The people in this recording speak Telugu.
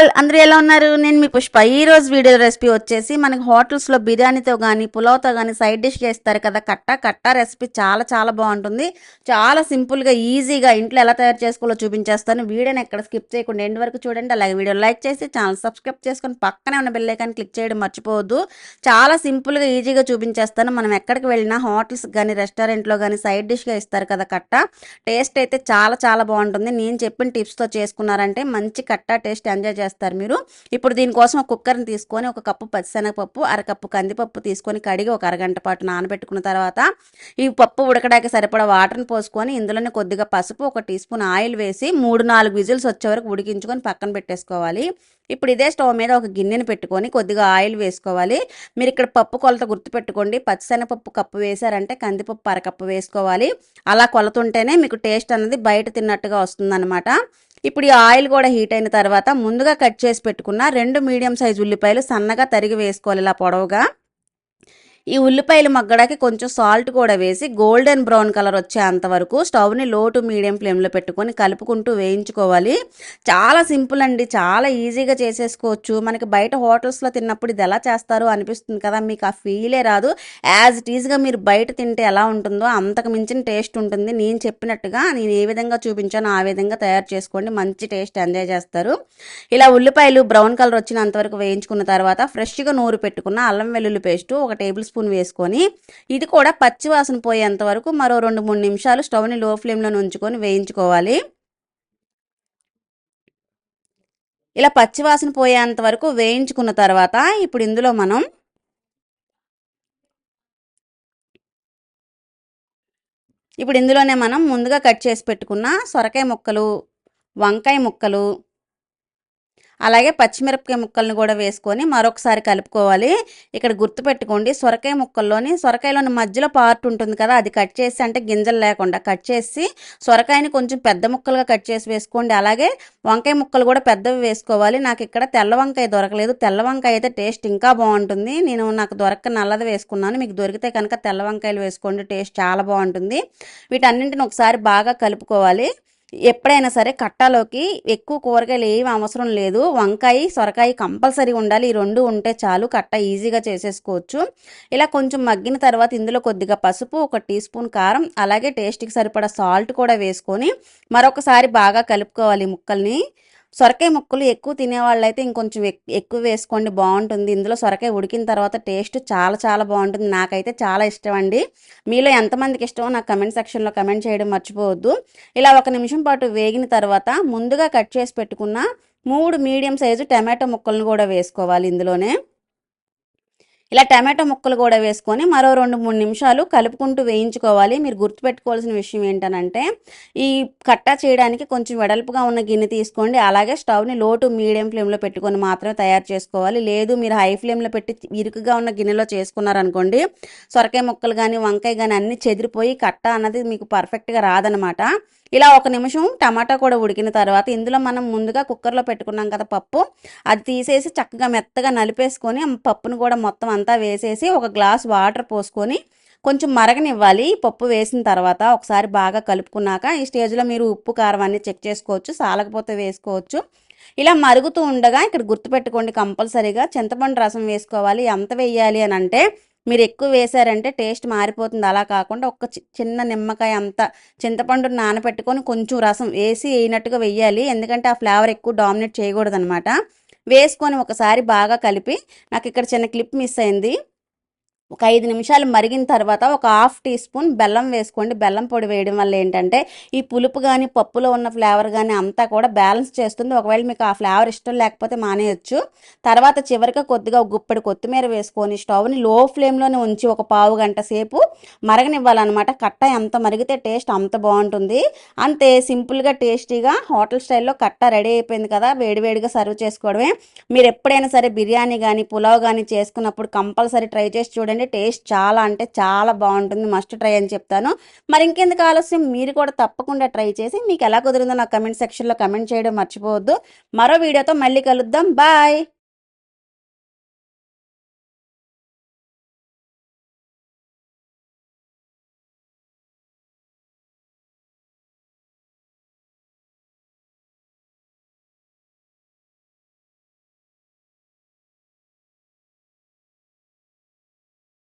ఆల్ అందరూ ఎలా ఉన్నారు? నేను మీ పుష్ప. ఈ రోజు వీడియో రెసిపీ వచ్చేసి మనకి హోటల్స్లో బిర్యానీతో కానీ పులావ్తో కానీ సైడ్ డిష్ చేస్తారు కదా కట్ట కట్ట రెసిపీ చాలా చాలా బాగుంటుంది. చాలా సింపుల్గా ఈజీగా ఇంట్లో ఎలా తయారు చేసుకోవాలో చూపించేస్తాను. వీడియోని ఎక్కడ స్కిప్ చేయకుండా ఎండ్ వరకు చూడండి. అలాగే వీడియో లైక్ చేసి ఛానల్ సబ్స్క్రైబ్ చేసుకొని పక్కనే ఉన్న బెల్లైకాన్ని క్లిక్ చేయడం మర్చిపోవద్దు. చాలా సింపుల్గా ఈజీగా చూపించేస్తాను. మనం ఎక్కడికి వెళ్ళినా హోటల్స్ కానీ రెస్టారెంట్లో కానీ సైడ్ డిష్గా ఇస్తారు కదా కట్ట. టేస్ట్ అయితే చాలా చాలా బాగుంటుంది. నేను చెప్పిన టిప్స్తో చేసుకున్నారంటే మంచి కట్ట టేస్ట్ ఎంజాయ్ చేస్తారు మీరు. ఇప్పుడు దీనికోసం ఒక కుక్కర్ని తీసుకొని ఒక కప్పు పచ్చిశనగపప్పు అరకప్పు కందిపప్పు తీసుకొని కడిగి ఒక అరగంట పాటు నానబెట్టుకున్న తర్వాత ఈ పప్పు ఉడకడానికి సరిపడా వాటర్ని పోసుకొని ఇందులోనే కొద్దిగా పసుపు ఒక టీ స్పూన్ ఆయిల్ వేసి మూడు నాలుగు విజిల్స్ వచ్చే వరకు ఉడికించుకొని పక్కన పెట్టేసుకోవాలి. ఇప్పుడు ఇదే స్టవ్ మీద ఒక గిన్నెని పెట్టుకొని కొద్దిగా ఆయిల్ వేసుకోవాలి. మీరు ఇక్కడ పప్పు కొలత గుర్తుపెట్టుకోండి. పచ్చిశనగపప్పు కప్పు వేశారంటే కందిపప్పు అరకప్పు వేసుకోవాలి. అలా కొలతుంటేనే మీకు టేస్ట్ అనేది బయట తిన్నట్టుగా వస్తుందన్నమాట. ఇప్పుడు ఈ ఆయిల్ కూడా హీట్ అయిన తర్వాత ముందుగా కట్ చేసి పెట్టుకున్న రెండు మీడియం సైజు ఉల్లిపాయలు సన్నగా తరిగి వేసుకోవాలి ఇలా పొడవుగా. ఈ ఉల్లిపాయలు మగ్గడానికి కొంచెం సాల్ట్ కూడా వేసి గోల్డెన్ బ్రౌన్ కలర్ వచ్చేంత వరకు స్టవ్ని లో టు మీడియం ఫ్లేమ్లో పెట్టుకొని కలుపుకుంటూ వేయించుకోవాలి. చాలా సింపుల్ అండి. చాలా ఈజీగా చేసేసుకోవచ్చు. మనకి బయట హోటల్స్లో తిన్నప్పుడు ఇది ఎలా చేస్తారు అనిపిస్తుంది కదా. మీకు ఆ ఫీలే రాదు. యాజ్ ఇట్ ఈజ్గా మీరు బయట తింటే ఎలా ఉంటుందో అంతకు మించిన టేస్ట్ ఉంటుంది. నేను చెప్పినట్టుగా నేను ఏ విధంగా చూపించానో ఆ విధంగా తయారు చేసుకోండి. మంచి టేస్ట్ ఎంజాయ్ చేస్తారు. ఇలా ఉల్లిపాయలు బ్రౌన్ కలర్ వచ్చినంత వరకు వేయించుకున్న తర్వాత ఫ్రెష్గా నూరు పెట్టుకున్న అల్లం వెల్లుల్లి పేస్ట్ ఒక టేబుల్ స్పూన్ వేసుకొని ఇది కూడా పచ్చివాసన పోయేంత వరకు మరో రెండు మూడు నిమిషాలు స్టవ్ని లో ఫ్లేమ్లో ఉంచుకొని వేయించుకోవాలి. ఇలా పచ్చివాసన పోయేంత వరకు వేయించుకున్న తర్వాత ఇప్పుడు ఇందులో మనం ఇప్పుడు ఇందులోనే మనం ముందుగా కట్ చేసి పెట్టుకున్న సొరకాయ ముక్కలు వంకాయ ముక్కలు అలాగే పచ్చిమిరపకాయ ముక్కల్ని కూడా వేసుకొని మరొకసారి కలుపుకోవాలి. ఇక్కడ గుర్తుపెట్టుకోండి సొరకాయ ముక్కల్లోని సొరకాయలోని మధ్యలో పార్ట్ ఉంటుంది కదా అది కట్ చేసి అంటే గింజలు లేకుండా కట్ చేసి సొరకాయని కొంచెం పెద్ద ముక్కలుగా కట్ చేసి వేసుకోండి. అలాగే వంకాయ ముక్కలు కూడా పెద్దవి వేసుకోవాలి. నాకు ఇక్కడ తెల్ల వంకాయ దొరకలేదు. తెల్ల వంకాయ అయితే టేస్ట్ ఇంకా బాగుంటుంది. నేను నాకు దొరక్క నల్లది వేసుకున్నాను. మీకు దొరికితే కనుక తెల్ల వంకాయలు వేసుకోండి. టేస్ట్ చాలా బాగుంటుంది. వీటన్నింటిని ఒకసారి బాగా కలుపుకోవాలి. ఎప్పుడైనా సరే కట్టాలోకి ఎక్కువ కూరగాయలు ఏమి అవసరం లేదు. వంకాయ సొరకాయ కంపల్సరీ ఉండాలి. ఈ రెండు ఉంటే చాలు. కట్ట ఈజీగా చేసేసుకోవచ్చు. ఇలా కొంచెం మగ్గిన తర్వాత ఇందులో కొద్దిగా పసుపు ఒక టీ స్పూన్ కారం అలాగే టేస్ట్కి సరిపడా సాల్ట్ కూడా వేసుకొని మరొకసారి బాగా కలుపుకోవాలి ముక్కల్ని. సొరకాయ ముక్కలు ఎక్కువ తినేవాళ్ళైతే ఇంకొంచెం ఎక్కువ వేసుకోండి బాగుంటుంది. ఇందులో సొరకాయ ఉడికిన తర్వాత టేస్ట్ చాలా చాలా బాగుంటుంది. నాకైతే చాలా ఇష్టం అండి. మీలో ఎంతమందికి ఇష్టమో నాకు కమెంట్ సెక్షన్లో కమెంట్ చేయడం మర్చిపోవద్దు. ఇలా ఒక నిమిషం పాటు వేగిన తర్వాత ముందుగా కట్ చేసి పెట్టుకున్న మూడు మీడియం సైజు టమాటో ముక్కలను కూడా వేసుకోవాలి ఇందులోనే. ఇలా టమాటో ముక్కలు కూడా వేసుకొని మరో రెండు మూడు నిమిషాలు కలుపుకుంటూ వేయించుకోవాలి. మీరు గుర్తుపెట్టుకోవాల్సిన విషయం ఏంటనంటే ఈ కట్ట చేయడానికి కొంచెం వెడల్పుగా ఉన్న గిన్నె తీసుకోండి. అలాగే స్టవ్ని లో టు మీడియం ఫ్లేమ్లో పెట్టుకొని మాత్రమే తయారు చేసుకోవాలి. లేదు మీరు హై ఫ్లేమ్లో పెట్టి ఇరుకుగా ఉన్న గిన్నెలో చేసుకున్నారనుకోండి సొరకాయ ముక్కలు కానీ వంకాయ కానీ అన్నీ చెదిరిపోయి కట్ట అన్నది మీకు పర్ఫెక్ట్గా రాదనమాట. ఇలా ఒక నిమిషం టమాటా కూడా ఉడికిన తర్వాత ఇందులో మనం ముందుగా కుక్కర్లో పెట్టుకున్నాం కదా పప్పు. అది తీసేసి చక్కగా మెత్తగా నలిపేసుకొని పప్పును కూడా మొత్తం అంతా వేసేసి ఒక గ్లాస్ వాటర్ పోసుకొని కొంచెం మరగనివ్వాలి. పప్పు వేసిన తర్వాత ఒకసారి బాగా కలుపుకున్నాక ఈ స్టేజ్లో మీరు ఉప్పు కారం అన్నీ చెక్ చేసుకోవచ్చు సాలకపోతే వేసుకోవచ్చు. ఇలా మరుగుతూ ఉండగా ఇక్కడ గుర్తుపెట్టుకోండి కంపల్సరీగా చింతపండు రసం వేసుకోవాలి. ఎంత వేయాలి అని అంటే మీరు ఎక్కువ వేశారంటే టేస్ట్ మారిపోతుంది. అలా కాకుండా ఒక చిన్న నిమ్మకాయ అంత చింతపండు నానబెట్టుకొని కొంచెం రసం వేసి వేయినట్టుగా వెయ్యాలి. ఎందుకంటే ఆ ఫ్లేవర్ ఎక్కువ డామినేట్ చేయకూడదు అనమాట వేసుకొని ఒకసారి బాగా కలిపి నాకు ఇక్కడ చిన్న క్లిప్ మిస్ అయింది. ఒక ఐదు నిమిషాలు మరిగిన తర్వాత ఒక హాఫ్ టీ స్పూన్ బెల్లం వేసుకోండి. బెల్లం పొడి వేయడం వల్ల ఏంటంటే ఈ పులుపు కానీ పప్పులో ఉన్న ఫ్లేవర్ కానీ అంతా కూడా బ్యాలెన్స్ చేస్తుంది. ఒకవేళ మీకు ఆ ఫ్లేవర్ ఇష్టం లేకపోతే మానేయచ్చు. తర్వాత చివరిగా కొద్దిగా గుప్పడి కొత్తిమీర వేసుకొని స్టవ్ని లో ఫ్లేమ్లోనే ఉంచి ఒక పావు గంట సేపు మరగనివ్వాలన్నమాట. కట్ట ఎంత మరిగితే టేస్ట్ అంత బాగుంటుంది. అంతే సింపుల్గా టేస్టీగా హోటల్ స్టైల్లో కట్ట రెడీ అయిపోయింది కదా వేడివేడిగా సర్వ్ చేసుకోవడమే. మీరు ఎప్పుడైనా సరే బిర్యానీ కానీ పులావ్ కానీ చేసుకున్నప్పుడు కంపల్సరీ ట్రై చేసి చూడండి. టేస్ట్ చాలా అంటే చాలా బాగుంటుంది. మస్ట్ ట్రై అని చెప్తాను. మరి ఇంకెందుకు ఆలస్యం? మీరు కూడా తప్పకుండా ట్రై చేసి మీకు ఎలా కుదిరిందో నా కమెంట్ సెక్షన్లో కమెంట్ చేయడం మర్చిపోవద్దు. మరో వీడియోతో మళ్ళీ కలుద్దాం. బాయ్!